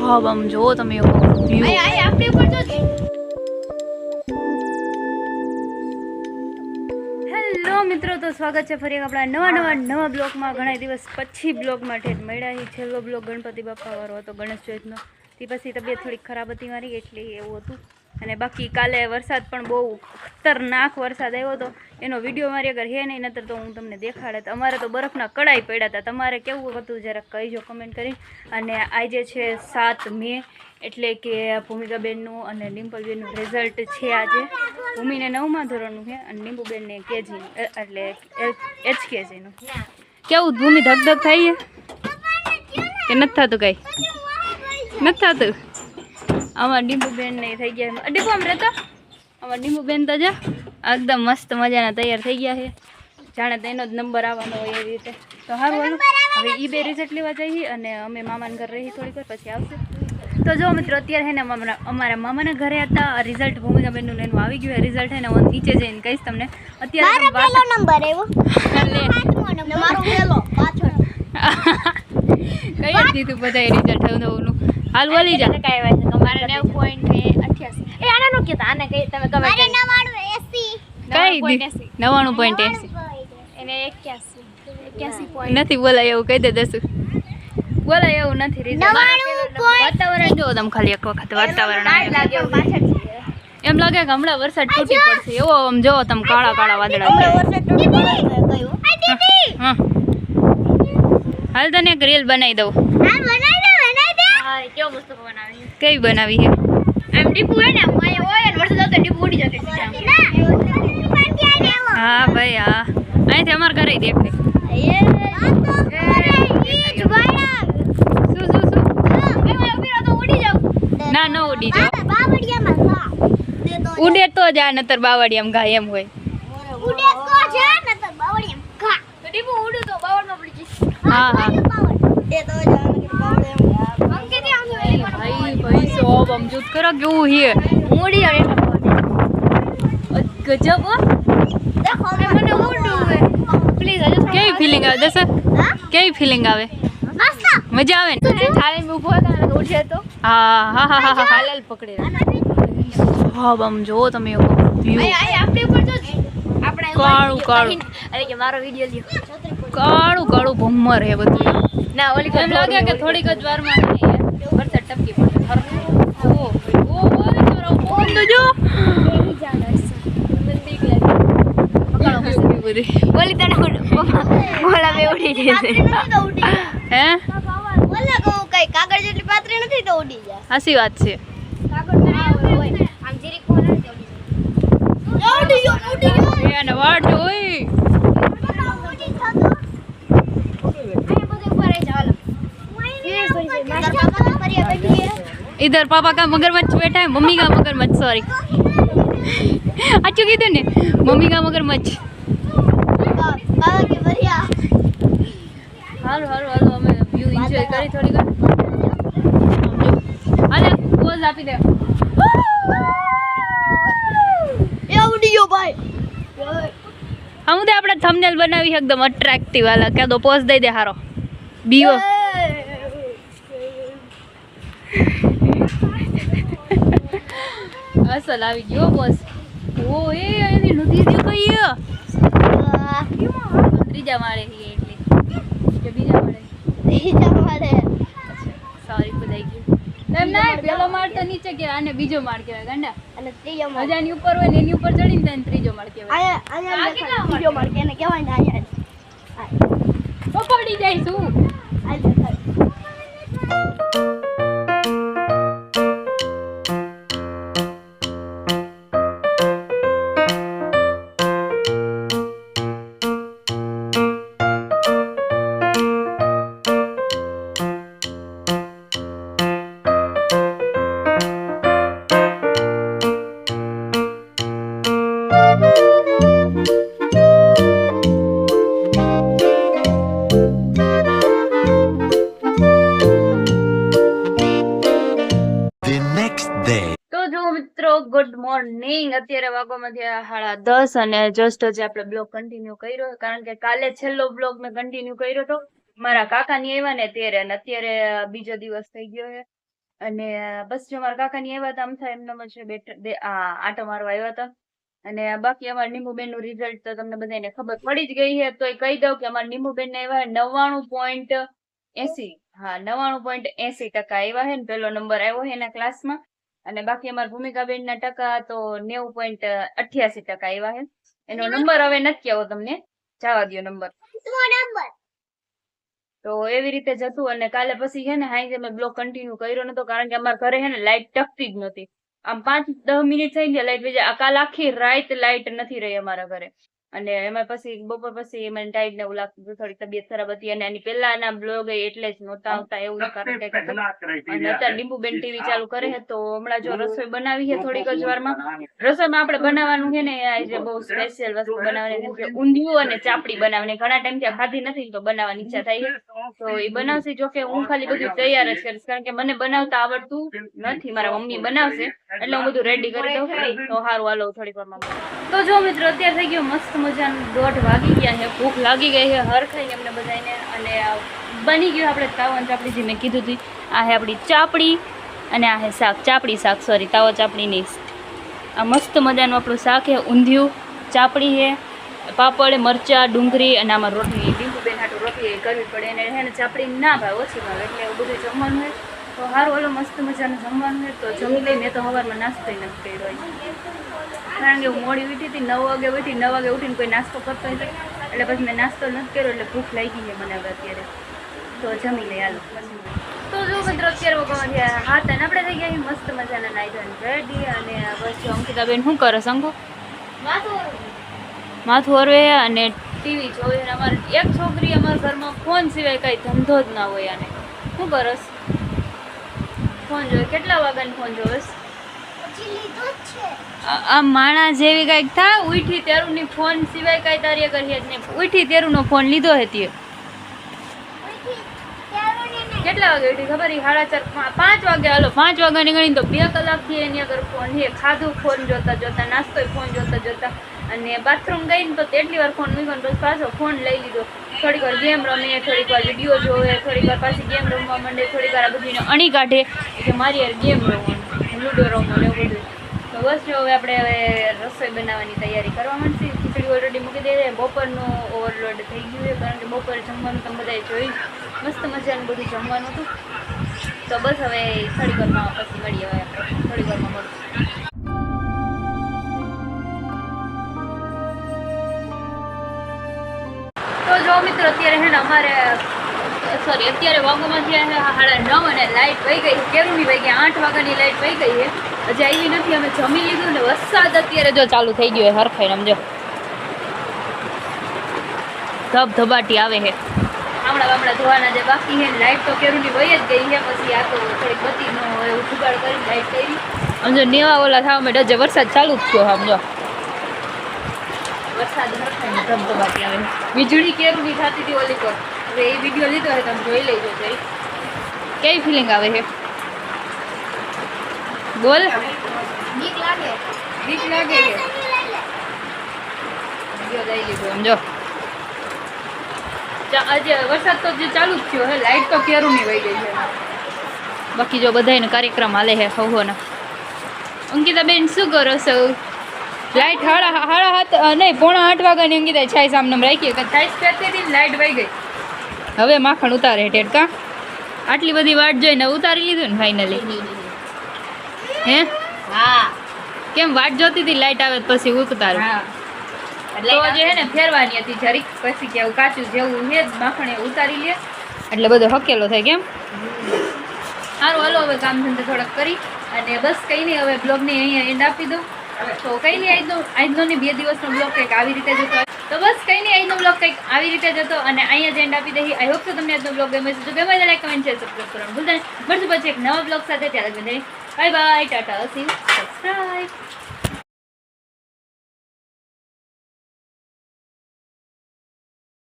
હા આમ જો તમે વ્યૂ આપણે ઉપર જો હેલો મિત્રો તો સ્વાગત છે ફરી એક આપણા નવા નવા નવા બ્લોગમાં. ઘણા દિવસ પછી બ્લોગ માટે મળ્યા છે. છેલ્લો બ્લોગ ગણપતિ બાપા વાળો હતો ગણેશ ચોથનો તે પછી તબિયત થોડીક ખરાબ હતી મારી એટલે એવું હતું. અને બાકી કાલે વરસાદ પણ બહુ ખતરનાક વરસાદ આવ્યો હતો. એનો વીડિયો મારી અગર હે નહીં, નતર તો હું તમને દેખાડત. અમારે તો બરફના કડાઈ પડ્યા હતા. તમારે કેવું હતું જરાક કહીજો કમેન્ટ કરી અને આજે છે સાત મે, એટલે કે ભૂમિકાબેનનું અને ડિમ્પલબેનનું રિઝલ્ટ છે આજે. ભૂમિને નવમા ધોરણનું છે અને નિંબુબેનને કેજી એટલે એચ કેજીનું કેવું? ભૂમિ ધક થાય કે નથી થતું કાંઈ? નથી થતું? આમાં ડીંબુબેન ને થઈ ગયા ડીંબુ આમ રહેતા? આમાં ડીંબુબેન તો જા એકદમ મસ્ત મજાના તૈયાર થઈ ગયા છે. જાણે તેનો જ નંબર આવવાનો હોય એવી રીતે. તો સારું હવે ઈ બે રિઝલ્ટ લેવા જઈએ અને અમે મામાના ઘર રહી થોડીક વાર પછી આવશે. તો જો મિત્રો અત્યારે હે ને અમારા અમારા મામાના ઘરે હતા. રિઝલ્ટ ભૂમિકાબેનનું એનું આવી ગયું રિઝલ્ટ હે ને હું નીચે જઈને કહીશ તમને. અત્યારે વાત- નંબર. ને મારો પેલો પાછળ કઈ દીધું બધા રિઝલ્ટ નવનું હાલ બોલી જા. કાંઈ વાત નહીં. તમારે 9.88. એ આને નો કહેતા, આને કહી તમે ગમે. કઈ દી? નવાણું પોઈન્ટ એસી. એને 81. 81 નથી બોલાય એવું કહી દે દસું. બોલાય એવું નથી result. વાતાવરણ જોવો તમે ખાલી એક વખત વાતાવરણ એનો લાગે પાછળ એમ લાગે કે હમણાં વરસાદ તૂટી પડશે. એવો આમ જો તમે કાળા કાળા વાદળા. હાલ તને એક રીલ બનાવી દઉં. હા, કેવો મસ્ત. કઈ બનાવી છે? આમ ડીપુ હોય ને, હું અહીંયા હોય ને વરસાદ આવતો હોય, ડીપુ ઉડી જતો સીધા. હા ભાઈ હા. અહીંથી અમારા ઘરે દેખાય શું શું શું? એમાં ઊભી રહો તો ઉડી જાઉં. ના ન ઉડી જાઓ. ઉડે તો જ આ નતર બાવળિયામ ગાય એમ હોય. તો ડીપુ ઉડ્યું તો બાવળમાં પડી જઈશ. હા હા. અંકિત આમ જો એલી પણ ભાઈ ભાઈ સોબ સમજૂત કરો કેવું છે ઉડી જાવ એટલો પવન. ગજબ હો. એ મને ઉડવું છે. Please, હજુ થોડું કેવી ફિલિંગ આવે દસ હા? કેવી ફિલિંગ આવે મજા આવે ને એ થાળીમાં ઊભો હતો અને ઉઠ્યો તો. હા હા હા હા હા હાલલ પકડી હા આમ જો તમે વ્યૂ અહીં- અહીં આપણી ઉપર જો જ. આપણે કાળું, ઉપર કાળું. અરે કે મારો વિડિયો લ્યો કાળું કાળું ભમ્મર હે બધું ના ઓલી એમ લાગે કે થોડીક જ વારમાં હે ને વરસાદ ટપકી પડે ઓલી તને ઓલા બે ઉડી જશે હે બોલે કહું કઈ કાગળ જેટલી પાતળી નથી તો ઉડી જાય હાસી વાત છે. કાગળ ના હોય આમ જીરીક જ ઉડી જાય ઉડી ગયો ઉડી ગયો એને વાટ જોઈ. ઉપર આવી જાવ इधर पापा का मगरमच्छ बैठा है मम्मी का मगरमच्छ सॉरी अच्छू કીધું ને મમ્મી કા મગરમચ્છ હારું હારું હાલો અમે વ્યૂ એન્જોય કરી થોડી ઘણી હાલે પોઝ આપી દે હા હું તો આપણે થંબનેલ બનાવી છે એકદમ અટ્રેક્ટિવ વાલા કે દો પોઝ દઈ દે હારો બીવો અસલ આવી ગયો બસ. ઓ એ એની લૂટી દીધું કઈ ત્રીજા માળે હી એટલે. કે બીજા માળે? ત્રીજા માળે. સોરી ભૂલાઈ ગયું એમ ના પેલો માળ તો નીચે કે આને બીજો માળ કહેવાય ગાંડા. હજારની ઉપર હોય ને એની ઉપર ચડીને તને ત્રીજો માળ કહેવાય. તો પકડી જાય શું? The અત્યારે વાગવામાં થયા સાડા દસ અને જસ્ટ હજી આપણે બ્લોગ કન્ટિન્યુ કર્યો કારણ કે કાલે છેલ્લો બ્લોગ મેં કન્ટિન્યુ કર્યો હતો મારા કાકાની આવ્યા ને ત્યારે અને અત્યારે બીજો દિવસ થઈ ગયો છે. અને બસ જો મારા કાકાની આવ્યા હતા, આમ થાય એમનામ જ બેઠ આટો મારવા આવ્યા હતા. અને બાકી અમારા નીમુબેનનું રિઝલ્ટ તો તમને બધાને ખબર પડી જ ગઈ છે તો કહી દઉં કે અમારા નીમુબેન ને આવ્યા નવ્વાણું પોઈન્ટ એસી. હા, નવ્વાણું પોઈન્ટ એસી ટકા આવ્યા છે ને પેલો નંબર આવ્યો છે એના ક્લાસમાં અને બાકી અમારા ભૂમિકાબેન ના ટકા તો નેવું પોઈન્ટ અઠ્યાસી ટકા આવ્યા છે. એનો નંબર હવે નથી આવો તમને. જવા દો નંબર તો એવી રીતે જતું અને કાલે પછી છે ને હાઈ મેં બ્લોક કન્ટિન્યુ કર્યો નતો કારણ કે અમારા ઘરે છે ને લાઇટ ટકતી જ નહોતી. આમ પાંચ દસ મિનિટ થઈ ગયા લાઈટ વહી આ કાલ આખી રાત લાઇટ નથી રહી અમારા ઘરે. અને એમાં પછી બપોર પછી મને ટાઈટ ને એવું લાગતું હતું થોડી તબિયત ખરાબ હતી અને એની પહેલાના બ્લોગ એટલે જ નહોતા આવતા એવું કારણ કે. અને અત્યારે લીંબુબેન ટીવી ચાલુ કરે છે તો હમણાં જો રસોઈ બનાવી છે થોડીક જ વારમાં. રસોઈમાં આપણે બનાવવાનું છે ને આજે બહુ સ્પેશિયલ વસ્તુ બનાવવાની છે ઊંધિયું અને ચાપડી બનાવવાની. ઘણા ટાઈમથી ખાધી નથી તો બનાવવાની ઈચ્છા થાય તો એ બનાવશે જો કે હું ખાલી બધું તૈયાર જ કરીશ કારણ કે મને બનાવતા આવડતું નથી. મારા મમ્મી બનાવશે એટલે હું બધું રેડી કરી દઉં. તો સારું હાલો થોડીક વારમાં તો જો મિત્રો અત્યારે થઈ ગયો મસ્ત મજાનું દોઢ વાગી ગયા છે, ભૂખ લાગી ગઈ છે, હર ખાઈ અમને બધાને અને બની ગયું આપણે તાવન ચાપડી જે મેં કીધું હતી આ છે આપણી ચાપડી અને આ છે શાક, ચાપડી શાક સોરી તાવો ચાપડીની આ મસ્ત મજાનું આપણું શાક છે, ઊંધિયું, ચાપડી છે, પાપડ, મરચા, ડુંગળી અને આમાં રોટલી લીંબુબેન હાટું રોટલી કરવી પડે અને એને ચાપડી ના ભાવે, ઓછી ભાવે, એટલે એવું બધું જમવાનું હોય. તો સારું ઓલો મસ્ત મજાનું જમવાનું હોય તો જમી લઈ, મેં તો સવારમાં નાસ્તો નથી કર્યો. કારણ કે હું મોડી ઉઠી હતી નવ વાગે ઉઠી નવ વાગે ઉઠીને કોઈ નાસ્તો કરતો હોય એટલે પછી મેં નાસ્તો નથી કર્યો એટલે ભૂખ લાગી છે મને હવે અત્યારે. તો જમી લઈ હાલો. તો જો મિત્રો અત્યારે વગર હા તને આપણે થઈ ગયા મસ્ત મજાના નાઈ ધોઈને રેડી અને બસ અંકિતાબેન શું કરે શંકુ માથું ઓરવે અને ટીવી જોવે અમારે એક છોકરી અમારા ઘરમાં ફોન સિવાય કાંઈ ધંધો જ ના હોય આને. શું કરસ ફોન જોવે. કેટલા વાગ્યાનો ફોન જોવેસ પછી લીધું જ છે? આ માણસ જેવી કાંઈક થા ઉઠી તેરુની ફોન સિવાય કાંઈ તારી કરીએ જ નહીં. ઉઠી તેરુનો ફોન લીધો હે તે પછી ત્યારોને નહીં. કેટલા વાગે ઉઠી ખબર સાડા ચાર પાંચ વાગે હાલો પાંચ વાગ્યાની ગણી તો બે કલાકથી એની આગળ ફોન છે. ખાધું ફોન જોતા જોતા નાસ્તોય ફોન જોતા જોતા. અને બાથરૂમ ગઈ ને તો તેટલી વાર ફોન મૂક્યો પછી પાછો ફોન લઈ લીધો. થોડીક વાર ગેમ રમીએ થોડીક વાર વીડિયો જોવે થોડીક વાર પાછી ગેમ રમવા માંડે થોડીક વાર આ બધીને અણી કાઢે. કે મારી યાર ગેમ રમવાનું. લૂડો રમવાનું એવું બધું. તો બસ જો હવે આપણે હવે રસોઈ બનાવવાની તૈયારી કરવા માંડશે. ખીચડી ઓલરેડી મૂકી દઈએ બપોરનું ઓવરલોડ થઈ ગયું છે કારણ કે બપોરે જમવાનું તમે બધાએ જોયું મસ્ત મજાનું બધું જમવાનું હતું. તો બસ હવે થોડીક વારમાં પછી મળીએ હવે આપણે. થોડીક વારમાં મળશું તો જો મિત્રો, અત્યારે હે ને અમારે સોરી અત્યારે વાગોમાં થયા સાડા નવ અને લાઇટ વહી ગઈ કેરુની વહી ગઈ? આઠ વાગ્યાની લાઇટ વહી ગઈ હજી આવી નથી, અમે જમી લીધું ને વરસાદ અત્યારે જો ચાલુ થઈ ગયો હરખાઈને સમજો. ધબ ધબાટી આવે છે. હમણાં બામળા ધોવાના જે બાકી છે લાઇટ તો કેરુની વહી જ ગઈ છે, પછી આ તો થોડીક બત્તીનો એવું જુગાડ કરી લાઇટ કરી. સમજો, નેવા ઓલા થવા માંડ્યા જે વરસાદ ચાલુ જ થયો, સમજો. વરસાદ હરખાઈને ધબધબાટી આવે વીજળી કેરુની થતી હતી ઓલી પર હવે એ વીડિયો લીધો હોય તમે જોઈ લેજો જઈ કેવી ફિલિંગ આવે છે? બોલ. બીક લાગે. બીક લાગે છે. વીડિયો લઈ લીધો સમજો આજે વરસાદ તો જે ચાલુ જ થયો હે લાઈટ તો કેરુની વહી ગઈ છે. બાકી જો બધાયનો કાર્યક્રમ હાલે છે હવોનો. અંકિતાબેન શું કરો છો? લાઈટ હાડા હાડા હાથ નહીં પોણા આઠ વાગ્યાની અંકિતા છાય સામને રાખી કે છાય હતી ને લાઈટ વહી ગઈ. હવે માખણ ઉતારે ટેટકા આટલી બધી વાટ જોઈને ઉતારી લીધું ને ફાઇનલી હે? હા. કેમ વાટ જોતી હતી લાઈટ આવે પછી ઉતારું તો જે હે ને ફેરવાની હતી જરીક. પછી કેવું કાચું જેવું છે માખણ એ ઉતારી લે. એટલે બધો હકેલો થાય કેમ? સારું હાલો હવે કામ ધંધા થોડાક કરી. અને બસ કંઈ નહીં હવે બ્લોગને અહીંયા એન્ડ આપી દઉં. તો કંઈ નહીં આજનો આજનો ને બે દિવસનો બ્લોગ કંઈક આવી રીતે જતો તો બસ કંઈ નહીં આજનો બ્લોગ કંઈક આવી રીતે જતો અને અહીંયા જ એન્ડ આપી દઈએ. આઈ હોપ કે તમને આજનો બ્લોગ ગમે છે જો ગમે તો લાઈક કમેન્ટ શેર સબસ્ક્રાઈબ કરવાનું ભૂલતા નહીં. મળશું પછી એક નવા બ્લોગ સાથે. ત્યારે બધા bye bye tata see subscribe